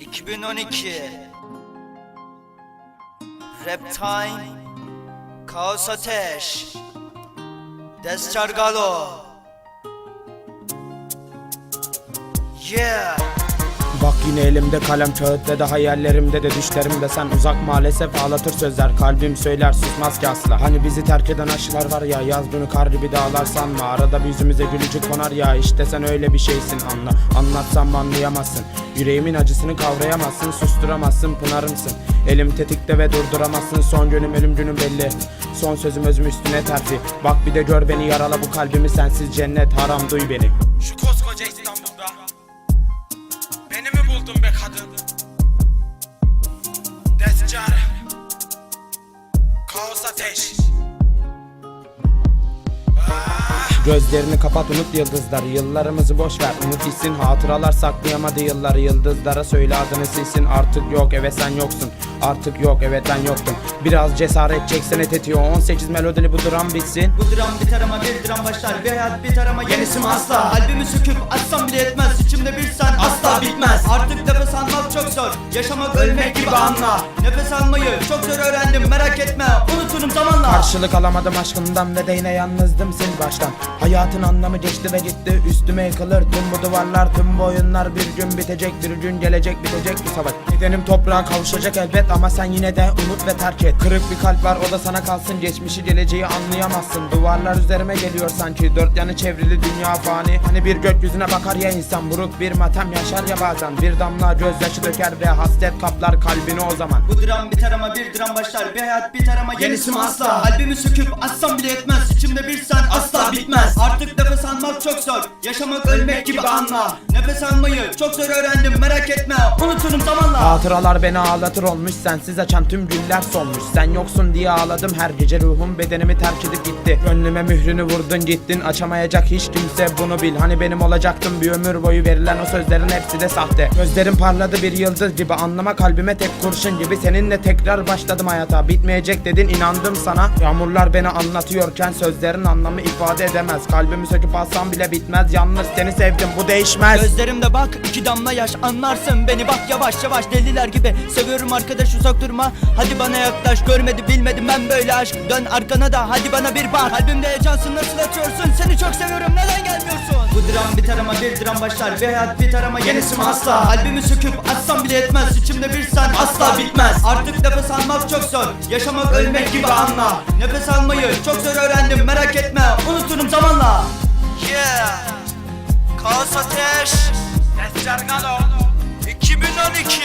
2012 Rap Time. Kaos Ateş. Descargalo Yeah yine elimde kalem kağıt ve de hayallerimde de düşlerimde sen uzak maalesef ağlatır sözler Kalbim söyler susmaz ki asla. Hani bizi terk eden aşklar var ya yaz bunu kar gibi dağlar sanma. Arada bir yüzümüze gülücük konar ya işte sen öyle bir şeysin. Anla Anlatsam anlayamazsın. Yüreğimin acısını kavrayamazsın susturamazsın pınarımsın. Elim tetikte ve durduramazsın son günüm ölüm günüm belli. Son sözüm özüm üstüne terfi. Bak bir de gör beni yarala bu kalbimi sensiz cennet. Haram duy beni. Şu koskoca İstanbul'da Buldun be kadın? Descar Kaos ateş. Gözlerini kapat unut yıldızlar Yıllarımızı boş ver. Unut gitsin Hatıralar saklayamadı yılları. Yıldızlara söyle adını silsin. Artık yok evet sen yoksun. Artık yok evet ben yoktum. Biraz cesaret çeksene tetiyor 18 melodili bu dram bitsin. Bu dram biter ama bir dram başlar. Bir hayat biter ama yenisi asla? Albümü söküp açsam bile yetmez İçimde bir sen asla bitmez. Artık nefes almak çok zor Yaşamak ölmek gibi anla. Nefes almayı çok zor öğrendim merak etme Unuturum zamanla. Karşılık alamadım aşkından ve de yine yalnızdım sil baştan. Hayatın anlamı geçti ve gitti üstüme yıkılır tüm bu duvarlar tüm bu oyunlar. Bir gün bitecek bir gün gelecek bitecek bu savaş. Bedenim toprağa kavuşacak elbet ama sen yine de unut ve terk et. Kırık bir kalp var o da sana kalsın. Geçmişi geleceği anlayamazsın. Duvarlar üzerime geliyor sanki. Dört yanı çevrili dünya fani. Hani bir gökyüzüne bakar ya insan buruk bir matem yaşar ya bazen. Bir damla gözyaşı döker ve hasret kaplar kalbini o zaman. Bu dram biter ama bir dram başlar. Bir hayat biter ama yenisi mi asla? Albümü söküp açsam bile yetmez. İçimde bir sen asla bitmez. Artık nefes almak çok zor. Yaşamak ölmek gibi anla. Nefes almayı çok zor öğrendim. Merak etme. Unuturum zamanla. Hatıralar beni ağlatır olmuş. Sensiz açan tüm güller solmuş. Sen yoksun diye ağladım. Her gece ruhum bedenimi terk edip gitti. Gönlüme mührünü vurdun gittin. Açamayacak hiç kimse bunu bil. Hani benim olacaktın bir ömür boyu verilen o sözlerin hepsi de sahte. Gözlerim parladı bir yıldız gibi Anlama kalbime tek kurşun gibi. Seninle tekrar başladım hayata. Bitmeyecek dedin inandım sana. Yağmurlar beni anlatıyorken Sözlerin anlamı ifade edemez. Kalbimi söküp alsam bile bitmez. Yalnız seni sevdim bu değişmez. Gözlerimde bak iki damla yaş anlarsın beni. Bak yavaş yavaş deliler gibi Seviyorum arkadaş uzak durma. Hadi bana yaklaş Görmedi bilmedim ben böyle aşk. Dön arkana da hadi bana bir bak. Kalbimde heyecansın nasıl atıyorsun seni çok seviyorum neden gelmiyorsun? Bu dram biter ama bir dram başlar bir hayat biter ama yenisi asla? Albümü söküp açsam bile yetmez içimde bir sen asla bitmez. Artık nefes almak çok zor yaşamak ölmek gibi anla. Nefes almayı çok zor öğrendim merak etme unuturum zamanla. Yeah. Kaos Ateş Descargalo 2012